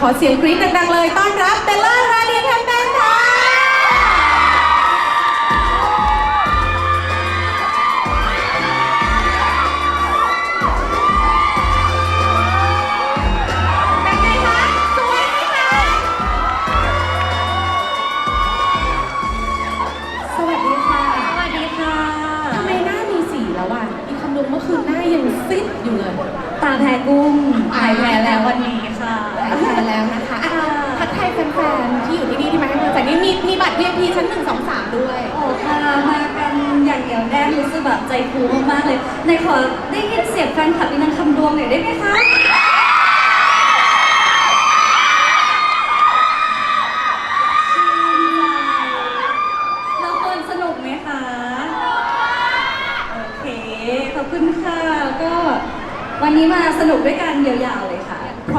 ขอเสียงกรี๊ดดังๆเลยต้อนรับเบลล่ารานีแคมเปญค่ะ เป็นไงคะ สวยไหมคะ สวัสดีค่ะสวัสดีค่ะ ทำไมหน้ามีสีแล้วอะอีกคำนึงเมื่อคืนหน้ายังซิดอยู่เลย ตาแพ้กุ้งหายแพ้แล้ววันนี้ นที่อยู่ที่นี่ที่มาให้กำลังใจนี่มีมีบัตร VIP ชั้น1 2 3ด้วย โอ้ค่ะมากันอย่างเหนียวแน่นรู้สึกแบบใจฟูมากๆเลยในขอได้ยินเสียงแฟนคลับอีนังคำดวงหน่อยได้ไหมคะละครสนุกไหมคะ โอเค ขอบคุณค่ะ ก็วันนี้มาสนุกด้วยกันยาวๆ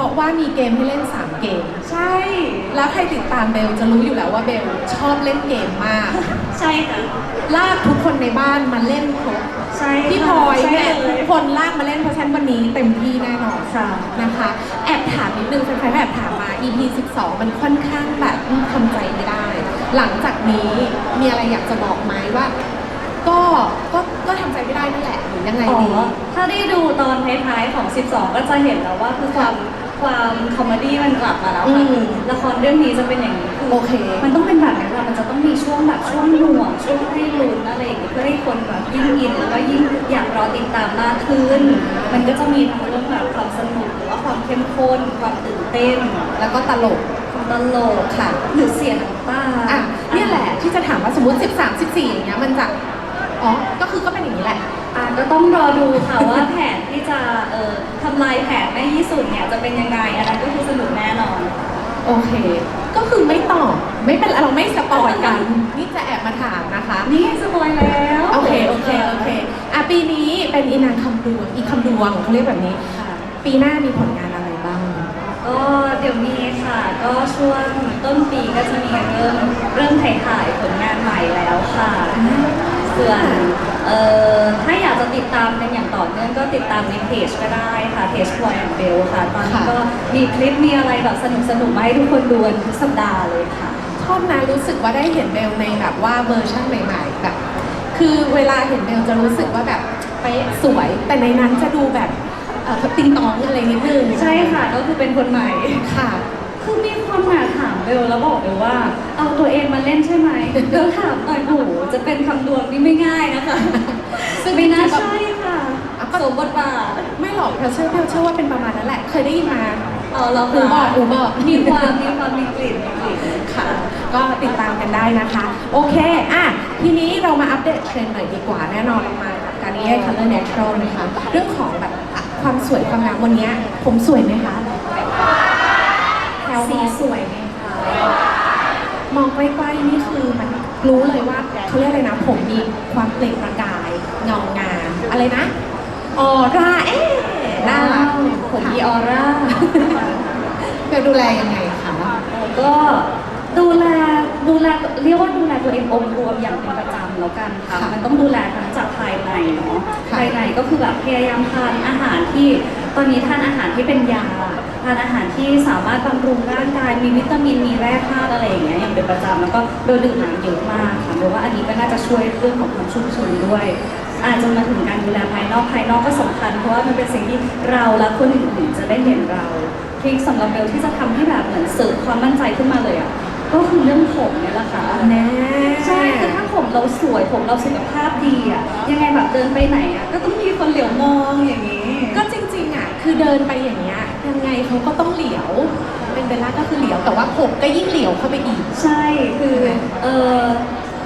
ะเพราะว่ามีเกมให้เล่น 3 เกม ใช่ แล้วใครติดตามเบลจะรู้อยู่แล้วว่าเบลชอบเล่นเกมมาก ใช่ค่ะ ลากทุกคนในบ้านมาเล่นครบใช่พี่พลอยเนี่ยใช่เลทุกคนลากมาเล่นเพราะฉะนันวันนี้เต็มที่แน่นอนค่ะนะคะ แอบถามนิดนึงแฟนๆแอบถามมา EP 12 มันค่อนข้างแบบทำใจไม่ได้ หลังจากนี้มีอะไรอยากจะบอกไหมว่าก็ก็ก็ทำใจไม่ได้นั่นแหละหรือยังไงอ๋อดี ถ้าได้ดูตอนท้ายๆของ 12 ก็จะเห็นแล้วว่าคือความ ความคอมเมดี้มันกลับมาแล้วค่ะอืม ละครเรื่องนี้จะเป็นอย่างนี้คือโอเค มันต้องเป็นแบบนี้ค่ะมันจะต้องมีช่วงแบบช่วงหน่วงช่วงให้ลุ้นอะไรอย่างเงี้ยเพื่อให้คนแบบยิ่งอินแล้วก็ยิ่งอยากรอติดตามมากขึ้น มันก็จะมีทั้งเรื่องแบบความสนุกหรือว่าความเข้มข้นความตื่นเต้นแล้วก็ตลก ความตลกค่ะ หรือเสียน้ำตาอะเนี่ยแหละที่จะถามว่าสมมติ 13 14อย่างเงี้ยมันจะ อ๋อ ก็คือก็เป็นอย่างนี้แหละ อะก็ต้องรอดูค่ะว่าแผนที่จะเอ่อทำลายแผนแม่ยี่สุดเนี่ยจะเป็นยังไงอันนั้นก็คือสนุกแน่นอน โอเค ก็คือไม่ตอบ ไม่เป็นไรเราไม่สปอยกัน นี่จะแอบมาถามนะคะ นี่สปอยแล้วโอเค โอเค โอเคอะปีนี้เป็นอีนางคำดวง อีคำดวงเขาเรียกแบบนี้ ค่ะปีหน้ามีผลงานอะไรบ้าง ก็เดี๋ยวมีค่ะ ก็ช่วงต้นปีก็จะมีเริ่มเริ่มถ่ายถ่ายผลงานใหม่แล้วค่ะ ส่วนเอ่อถ้าอยากจะติดตามกันอย่างต่อเนื่องก็ติดตามในเพจก็ได้ค่ะเพจพลอยแอนเบลค่ะ ตอนนี้ค่ะก็มีคลิปมีอะไรแบบสนุกสนุกๆมาให้ทุกคนดูกันทุกสัปดาห์เลยค่ะ ชอบนะรู้สึกว่าได้เห็นเบลในแบบว่าเวอร์ชันใหม่ๆแบบ คือเวลาเห็นเบลจะรู้สึกว่าแบบเป๊ะสวย แต่ในนั้นจะดูแบบเอ่อติงตองอะไรนิดนึงใช่ค่ะก็คือเป็นคนใหม่ ค่ะ คือมีคนมาถามเบลแล้วบอกเบลว่า เอาตัวเองมาเล่นใช่ไหมเบลถามหน่อยโอ้โหจะเป็นคำดวงนี่ไม่ง่ายนะคะซึ่งไม่น่าจริงๆก็ใช่ค่ะอะก็สมบทบาทไม่หรอกเบลเชื่อเบลเชื่อว่าเป็นประมาณนั้นแหละ เคยได้ยินมาเอาเราอูบอกอูบอกมีความมีความมีกลิ่นมีกลิ่นค่ะ ก็ติดตามกันได้นะคะ โอเคอะทีนี้เรามาอัปเดตเทรนด์หน่อยดีกว่าแน่นอนเรามากับการนี้ Color Natural นะคะ เรื่องของแบบอะความสวยความงามวันนี้ผมสวยไหมคะแถว สีมองสวยไหมคะมองใกล้ๆนี่คือมันรู้เลยว่าเขาเรียกอะไรนะ ผมมีความเปล่งประกายเงางามอะไรนะออร่าเอ๊ะน่ารักผมมีออร่าเบลดูแลยังไงคะแล้วก็ดูแลดูแลเรียกว่าดูแลตัวเององค์รวมอย่างเป็นประจำแล้วกันค่ะค่ะมันต้องดูแลทั้งจากภายในเนาะค่ะภายในก็คือแบบพยายามทานอาหารที่ตอนนี้ทานอาหารที่เป็นยาทานอาหารที่สามารถบำรุงร่างกาย มีวิตามิน มีแร่ธาตุอะไรอย่างเงี้ยอย่างเป็นประจำแล้วก็โดยดื่มน้ำเยอะมากค่ะเพราะว่าอันนี้ก็น่าจะช่วยเรื่องของความชุ่มชื้นด้วย อาจจะมาถึงการดูแลภายนอกภายนอกก็สำคัญ เพราะว่ามันเป็นสิ่งที่เราและคนอื่นๆจะได้เห็นเราทริคสำหรับเบลที่จะทำให้แบบเหมือนเสริมความมั่นใจขึ้นมาเลยอะก็คือเรื่องผมเนี่ยแหละค่ะแน่ใช่คือถ้าผมเราสวยผมเราสุขภาพดีอะยังไงแบบเดินไปไหนอะก็ต้องมีคนเหลียวมองอย่างนี้ ก็จริงๆอะ คือเดินไปอย่างเงี้ยยังไงเขาก็ต้องเหลียว เป็นเบลล่าก็คือเหลียวแต่ว่าผมก็ยิ่งเหลียวเข้าไปอีก ใช่คือเออ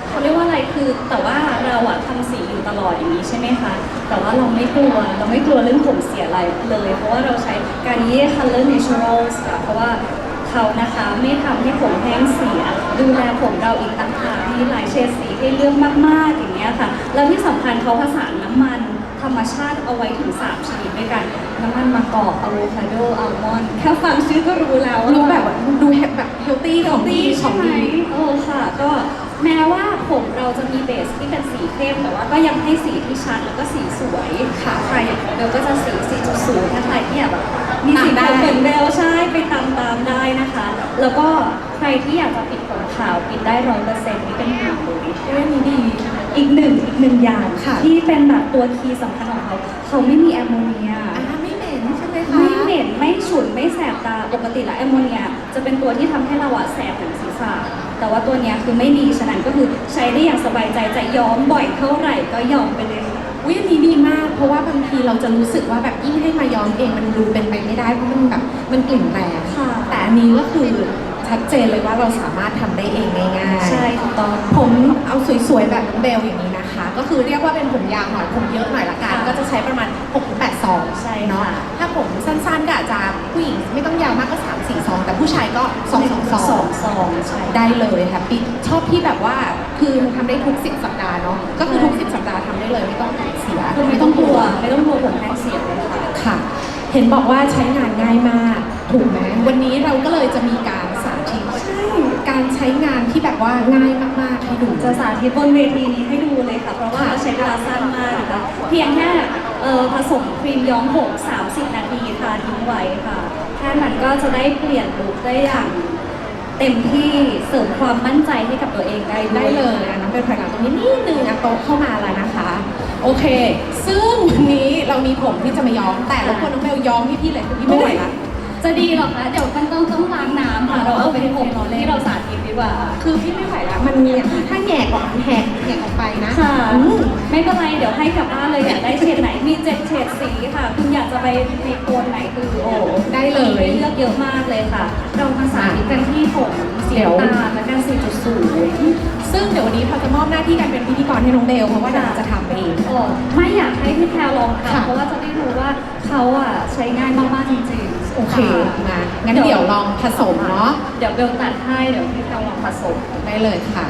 เขาเรียกว่าอะไรคือแต่ว่าเราอะทำสีอยู่ตลอดอย่างนี้ใช่ไหมคะแต่ว่าเราไม่กลัวเราไม่กลัวเรื่องผมเสียอะไรเลย เพราะว่าเราใช้การเย่ Color Naturals ค่ะเพราะว่าเขานะคะไม่ทำให้ผมแห้งเสีย ดูแลผมเราอีกต่างหากมีหลายเฉดสีให้เลือกมากๆอย่างเงี้ยค่ะแล้วที่สำคัญเขาผสานน้ำมัน ธรรมชาติเอาไว้ถึง 3 ชนิดด้วยกัน น้ำมันมะกอกอะโวคาโดอัลมอนด์แค่ฟังชื่อก็รู้แล้วว่ารู้แบบว่าดูแบบเฮลตี้ของดีขใช่องไหมดีโอ้ค่ะ ก็แม้ว่าผมเราจะมีเบสที่เป็นสีเข้มแต่ว่าก็ยังให้สีที่ชัดแล้วก็สีสวยค่ะใครอย่างเบลก็จะสี4.0ถ้าใครที่อยากแบบมีสีตามได้ผมเหมือนเบลใช่ไปตามตามๆได้ที่อยากจะปิดผมขาวปิดได้ร้อยเปอร์เซ็นต์นี่เป็นหางเลยเรื่องนี้ดี อีกหนึ่งอีกหนึ่งอย่างค่ะ ที่เป็นแบบตัวคีย์สำคัญของเขาเขาไม่มีแอมโมเนีย อ่าไม่เหม็นใช่ไหมคะไม่เหม็นไม่ฉุนไม่แสบตาปกติแล้วแอมโมเนีย จะเป็นตัวที่ทำให้เราอะแสบถึงศีรษะแต่ว่าตัวเนี้ยคือไม่มีฉะนั้นก็คือใช้ได้อย่างสบายใจจะย้อมบ่อยเท่าไหร่ก็ย้อมไปเลยค่ะ วิอันนี้ดีมาก เพราะว่าบางทีเราจะรู้สึกว่าแบบยิ่งให้มาย้อมเองมันดูเป็นไปไม่ได้เพราะมันแบบมันกลิ่นแรงค่ะ แต่อันนี้ก็คือ ชัดเจนเลยว่าเราสามารถทำได้เองง่ายๆใช่ถูกต้องผมเอาสวยๆแบบน้องเบลอย่างนี้นะคะ ก็คือเรียกว่าเป็นผมยาวหน่อยผมเยอะหน่อยละกันค่ะก็จะใช้ประมาณ6-8ซองใช่เนาะค่ะถ้าผมสั้นๆก็อาจจะผู้หญิงไม่ต้องยาวมากก็3 4ซอง แต่ผู้ชายก็2 2ซสอองงซองใช่ ได้เลยค่ะปิดชอบที่แบบว่าคือมันทำได้ทุก 10 สัปดาห์เนาะก็คือทุก 10 สัปดาห์ทำได้เลยไม่ต้องเสีย คือไม่ต้องกลัวไม่ต้องกลัวผมแห้งเสียเลยค่ะ ค่ะ เห็นบอกว่าใช้งานง่ายมาก ถูกไหมวันนี้เราก็เลยจะมีการสาธิตใช่ การใช้งานที่แบบว่าง่ายมากๆให้ดูจะสาธิตบนเวทีนี้ให้ดูเลยค่ะ เพราะว่าใช้เวลาสั้นมากนะคะเพียงแค่เอ่อผสมครีมย้อมผม30 นาทีทาทิ้งไว้ค่ะ แค่นั้นก็จะได้เปลี่ยนลุคได้อย่างเต็มที่เสริมความมั่นใจให้กับตัวเองได้วได้เลยนะน้องเป็นภายหลังตรงนี้นิดนึงอะโต๊ะเข้ามาแล้วนะคะ โอเค ซึ่งวันนี้เรามีผมที่จะมาย้อมแต่รบกวนน้องเบลย้อมให้พี่เลยคือพี่ไม่ไหวละ จะดีหรอคะ เดี๋ยวมันต้องต้องล้างน้ำค่ะ เราเอาไปผมที่เราสาธิตดีกว่า คือพี่ไม่ไหวละมันมีถ้าแหงกออกแหกแหกออกไปนะค่ะอืมไม่เป็นไร เดี๋ยวให้กลับบ้านเลยอยากได้เฉดไหน มีเจ็ดเฉดสีค่ะ คุณอยากจะไปในโทนไหนคือโอ้ได้เลยมีให้เลือกเยอะมากเลยค่ะ เรามาสาธิตกันที่ผมสีเดี๋ยวน้ำตาลและกัน4.0 ซึ่งเดี๋ยววันนี้พอจะมอบหน้าที่การเป็นพิธีกรให้น้องเบลเพราะว่าเดี๋ยวจะทำเองโอ้ไม่อยากให้พี่แพรลองค่ะ ทำเพราะว่าจะได้รู้ว่าเขาอะใช้ง่ายมากๆจริงๆโอเคมางั้นเดี๋ยวลองผสมเนาะ เดี๋ยวเบลตัดให้เดี๋ยวพี่แพรลองผสม ได้เลยค่ะ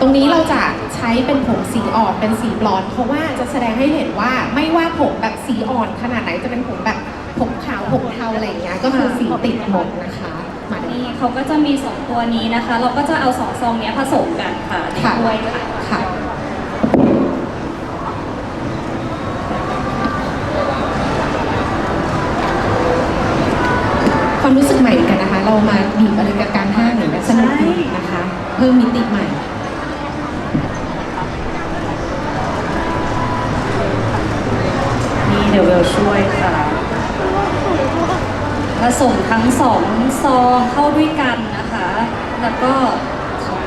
ตรงนี้เราจะใช้เป็นผมสีอ่อนเป็นสีบลอนด์เพราะว่าจะแสดงให้เห็นว่าไม่ว่าผมแบบสีอ่อนขนาดไหนจะเป็นผมแบบ ผมขาวผมเทาอะไรอย่างเงี้ยก็คือสีติดหมดนะคะมาดูนี่เขาก็จะมีสองตัวนี้นะคะ เราก็จะเอาสองซองเนี้ยผสมกันค่ะในค่ะถ้วยค่ะ ค่ะ ความรู้สึกใหม่เหมือนกันนะคะ เรามาบีบอะไรกับการห้างอย่างนี้ยสนุกดีนะคะ เพิ่มมิติใหม่ นี่เดี๋ยวเบลช่วยค่ะ ผ สมทั้งสองซองเข้าด้วยกันนะคะ แล้วก็ใช่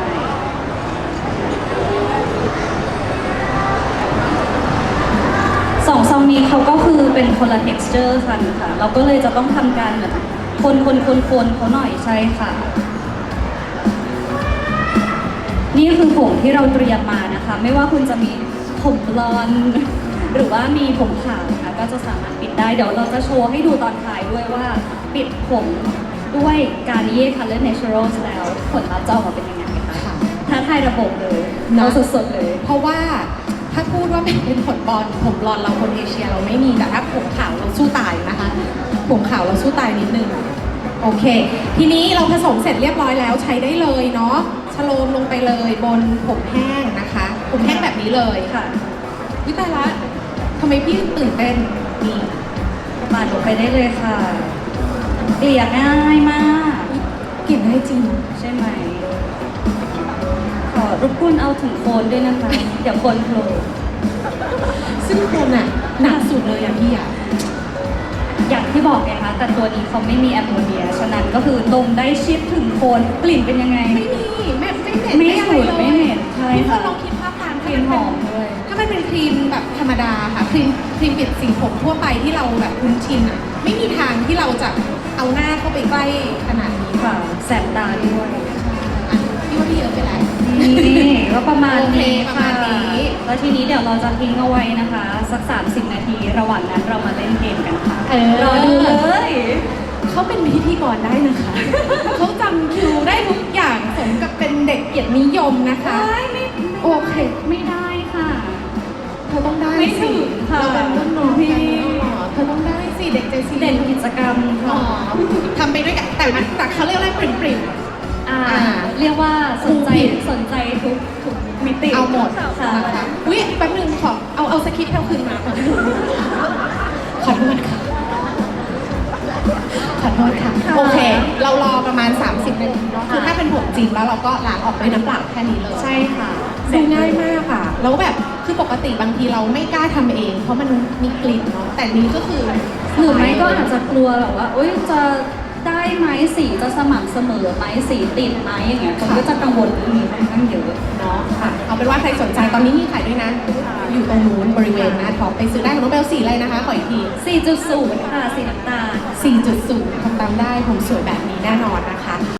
สองซองนี้เขาก็คือเป็นคนละ texture กันค่ะ เราก็เลยจะต้องทำการเหมือนคนคนคนคนเขาหน่อยใช่ค่ะ นี่คือผมที่เราเตรียมมานะคะ ไม่ว่าคุณจะมีผมบลอนด์ หรือว่ามีผมขาวนะคะก็จะสามารถปิดได้ เดี๋ยวเราจะโชว์ให้ดูตอนท้ายด้วยว่าปิดผมด้วยการนิเย่ Color Naturals แล้วผลลัพธ์จะออกมาเป็นยังไงคะค่ะ ท้าทายระบบเลยเนอะเอาสดๆเลย เพราะว่าถ้าพูดว่าเป็นเป็นผลบอลผมบอลเราคนเอเชียเราไม่มีแต่ถ้าผมขาวเราสู้ตายนะคะ ผมขาวเราสู้ตายนิดนึงโอเค ทีนี้เราผสมเสร็จเรียบร้อยแล้วใช้ได้เลยเนาะชโลมลงไปเลยบนผมแห้งนะคะ ผมแห้งแบบนี้เลยค่ะ วิตายละ ทำไมพี่ตื่นเต้นนี่ปาดลงไปได้เลยค่ะเกลี่ยง่ายมากกลิ่นได้จริงใช่ไหม ขอรบกวนเอาถึงโคนด้วยนะคะเดี๋ยวโคนโผล่ซึ่งคนอะหนักสุดเลยอะพี่อะอย่างที่บอกไงคะแต่ตัวนี้เขาไม่มีแอมโมเนีย ฉะนั้นก็คือดมได้ชิดถึงโคนกลิ่นเป็นยังไง ไม่มีไม่ไม่เหม็นไม่อะไรฉุนเลยไม่เหม็นใช่ทุกคค่ะนลองคิดภาพตามกลิ่นหอมด้วยถ้ามันเป็น ครีมแบบธรรมดาค่ะครีมครีมปิดสีผมทั่วไปที่เราแบบคุ้นชินอะไม่มีทางที่เราจะเอาหน้าเข้าไปใกล้ขนาดนี้ค่ะแสบตาด้วยอะพี่ว่าพี่เยอะไปแล้ว นี่ก็ประมาณโอเคนี้ประค่ะมาณนี้ แล้วทีนี้เดี๋ยวเราจะทิ้งเอาไว้นะคะ สัก 30 นาทีระหว่างนั้นเรามาเล่นเกมกันค่ะเออรอดูเลยเขาเป็นพิธีกรได้นะคะ เขาจำคิวได้ทุกอย่างสมกับเป็นเด็กเกียรตินิยมนะคะ ไม่ไม่โอเค ไม่ได้ค่ะ เธอต้องได้ไม่สิถึงค่ะ เราเป็นรุ่นน้องพี่กันเนาะเธอต้องได้สิเด็กใจซีเด่นกิจกรรมอ๋อค่ะทำไปด้วยกันแต่มันแต่เขาเรียกอะไรปริ่มปริ่ม อ่าอ่าเรียกว่าสนใจครูผิด สนใจทุกทุกมิติเอาหมดค่ะนะคะอุ้ยแป๊บนึงขอเอาเอาสคริปต์เท่าคืนมาก่อนขอโทษค่ะขอโทษค่ะ ค่ะโอเค เรารอประมาณ 30นาทีซิมแล้วเราก็ล้างออกด้วยน้ำเปล่าแค่นี้เลย ใช่ค่ะ ดูง่ายมากอะ แล้วแบบคือปกติบางทีเราไม่กล้าทำเอง เพราะมันมีกลิ่นเนาะแต่นี้ก็คือหรือไม่ก็อาจจะกลัวแบบว่าโอ๊ยจะได้ไหมสีจะสม่ำเสมอไหมสีติดไหมอย่างเงี้ยคนก็จะกังวลเรื่องนี้ค่อนข้างเยอะเนาะค่ะเอาเป็นว่าใครสนใจตอนนี้มีขายด้วยนะ อยู่ตรงนู้นบริเวณหน้าท็อปไปซื้อได้ของน้องเบลสีอะไรนะคะ ขออีกที 4.0ค่ะสีน้ำตาล4.0ทำตามได้ผมสวยแบบนี้แน่นอนนะคะ